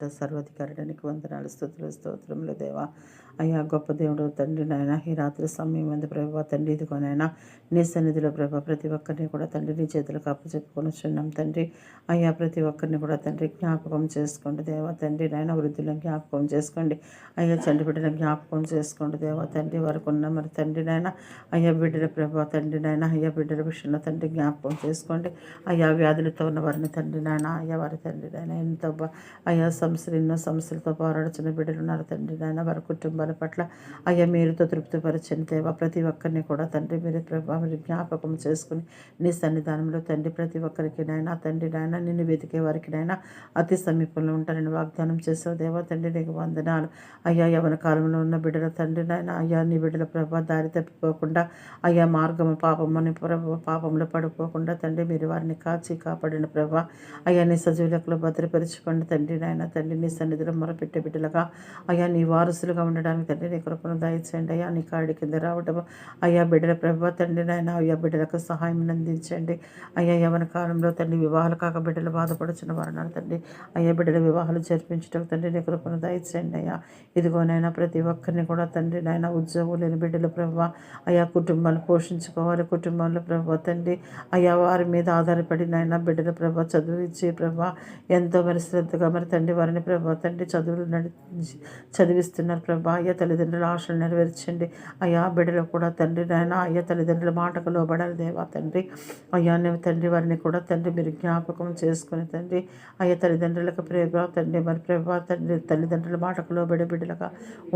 సర్వాధికారుడానికి వందనాలు స్థుతులు స్తోత్రములు దేవా. అయ్యా గొప్ప దేవుడు తండ్రి నాయన ఈ రాత్రి సమయం ఉంది ప్రభావ తండ్రి ఇదిగోనైనా నీ సన్నిధిలో ప్రభా ప్రతి ఒక్కరిని కూడా తండ్రి నీ చేతులకు అప్పచెప్పుకొని చున్నాం తండ్రి. అయ్యా ప్రతి ఒక్కరిని కూడా తండ్రి జ్ఞాపకం చేసుకోండి దేవా. తండ్రి నాయన వృద్ధులను జ్ఞాపకం చేసుకోండి. అయ్యా చండి బిడ్డలను జ్ఞాపకం చేసుకోండి దేవా. తండ్రి వరకు ఉన్న మరి తండ్రి నాయన అయ్యా బిడ్డల ప్రభా తండ్రి నాయన అయ్యా బిడ్డల విషయంలో తండ్రి జ్ఞాపకం చేసుకోండి. అయ్యా వ్యాధులతో ఉన్న వారిని తండ్రి నాయన అయ్యా వారి తండ్రి నాయన ఎంతో అయ్యా సమస్యలు ఎన్నో సమస్యలతో పోరాడుతున్న బిడ్డలు ఉన్నారు తండ్రి నాయన. వారి కుటుంబాల పట్ల అయ్యా మీరుతో తృప్తిపరచని దేవా. ప్రతి ఒక్కరిని కూడా తండ్రి మీరు మీరు జ్ఞాపకం చేసుకుని నీ సన్నిధానంలో తండ్రి ప్రతి ఒక్కరికి నాయన తండ్రి నాయన నిన్ను వెతికే వారికి నాయన అతి సమీపంలో ఉంటారని వాగ్దానం చేసావు దేవా. తండ్రి నీకు వందనాలు. అయ్యా యవన కాలంలో ఉన్న బిడ్డల తండ్రి నాయన అయ్యా నీ బిడ్డల ప్రభా దారి తప్పిపోకుండా అయ్యా మార్గము పాపమని ప్రభు పాపంలో పడిపోకుండా తండ్రి మీరు వారిని కాచి కాపాడిన ప్రభా. అయ్యా నీ సజీవులకు భద్రపరచుకోండి తండ్రి నాయన. తండ్రి నీ సన్నిధిలో మొరపెట్టే బిడ్డలుగా. అయ్యా నీ వారసులుగా ఉండడానికి తండ్రి నీ కృపను దయచేయండి. అయ్యా నీ కాడి కింద రావటం అయ్యా బిడ్డల ప్రభా తండ్రి నాయన అయ్యా బిడ్డలకు సహాయం అందించండి. అయ్యా యవన కాలంలో తండ్రి వివాహాలు కాక బిడ్డలు బాధపడుచున్న వారు తండ్రి. అయ్యా బిడ్డల వివాహాలు జరిపించడం తండ్రి నీ కృపను దయచేయండి. అయ్యా ఇదిగోనైనా ప్రతి ఒక్కరిని కూడా తండ్రి నాయన ఉద్యోగం లేని బిడ్డలు ప్రభా అయ్యా కుటుంబాలు పోషించుకోవాలి. కుటుంబంలో ప్రభా తండ్రి అయ్యా వారి మీద ఆధారపడి నాయన బిడ్డల ప్రభ చదువు ఇచ్చి ప్రభా ఎంతో మరి శ్రద్ధగా మరి తండ్రి వారిని ప్రభా. తండ్రి చదువులు నడి చదివిస్తున్నారు ప్రభా. అయ్యా తల్లిదండ్రుల ఆశలు నెరవేర్చండి. అయ్యా బిడ్డలు కూడా తండ్రి నాయన అయ్యా తల్లిదండ్రుల మాటకు లోబడాలి దేవా తండ్రి. అయ్యా నేను తండ్రి వారిని కూడా తండ్రి మీరు జ్ఞాపకం చేసుకుని తండ్రి. అయ్యా తల్లిదండ్రులకు ప్రేమ తండ్రి మరి ప్రభా తండ్రి తల్లిదండ్రుల మాటకు లోబడే బిడ్డలుగా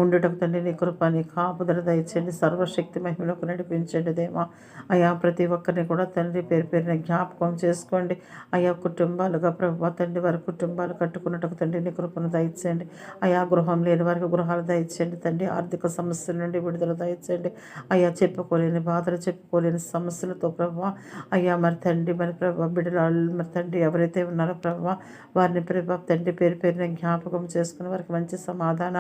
ఉండుటకు తండ్రి నీ కృప కాపుదల దయచండి సర్వశక్తి మహిమలకు నడిపించండి దేవా. అయ్యా ప్రతి ఒక్కరిని కూడా తండ్రి పేరు పేరున జ్ఞాపకం చేసుకోండి. అయ్యా కుటుంబాలుగా ప్రభా తండ్రి వారి కుటుంబాలు కట్టుకున్నట్టుకు తండ్రి తండ్రిని కృపను దయచేయండి. అయ్యా గృహం లేని వారికి గృహాలు దయచేయండి తండ్రి. ఆర్థిక సమస్యల నుండి విడుదల దయచేయండి. అయ్యా చెప్పుకోలేని బాధలు చెప్పుకోలేని సమస్యలతో ప్రభావ అయ్యా మరి తండ్రి మరి ప్రభావ బిడ్డలు మరి తండ్రి ఎవరైతే ఉన్నారో ప్రభావ వారిని ప్రభావ తండ్రి పేరు పేరున జ్ఞాపకం చేసుకుని వారికి మంచి సమాధాన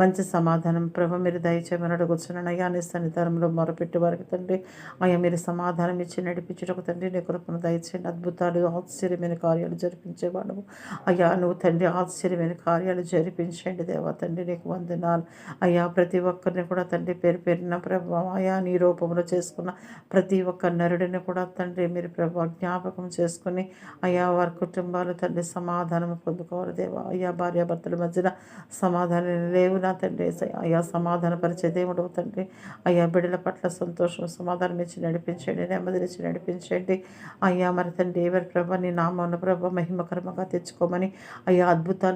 మంచి సమాధానం ప్రభావ మీరు దయచేయమని అడుగుతున్నాను అయ్యా నీ సన్నిధానంలో మొరపెట్టి వారికి తండ్రి అయ్యా మీరు సమాధానం ఇచ్చి నడిపించుటకు తండ్రి నీ కృపను దయచేయండి. అద్భుతాలు ఆశ్చర్యమైన కార్యాలు జరిపించేవాడు అయ్యా నువ్వు తండ్రి ఆశ్చర్య ఆశ్చర్యమైన కార్యాలు జరిపించండి దేవా తండ్రి నీకు వందనాలు. అయ్యా ప్రతి ఒక్కరిని కూడా తండ్రి పేరు పేరున ప్రభావం అయా నీ రూపంలో చేసుకున్న ప్రతి ఒక్క నరుడిని కూడా తండ్రి మీరు ప్రభావ జ్ఞాపకం చేసుకుని అయ్యా వారి కుటుంబాలు తండ్రి సమాధానం పొందుకోవాలి దేవా. అయ్యా భార్యాభర్తల మధ్యన సమాధానం లేవు నా తండ్రి. అయ్యా సమాధాన పరిచే దేవుడు తండ్రి. అయ్యా బిడ్డల పట్ల సంతోషం సమాధానం ఇచ్చి నడిపించండి నెమ్మదినిచ్చి నడిపించండి. అయ్యా మరి తండ్రి ఎవరి ప్రభ నీ నామన్న ప్రభ మహిమకరంగా తెచ్చుకోమని అయ్యా అద్భుతాలు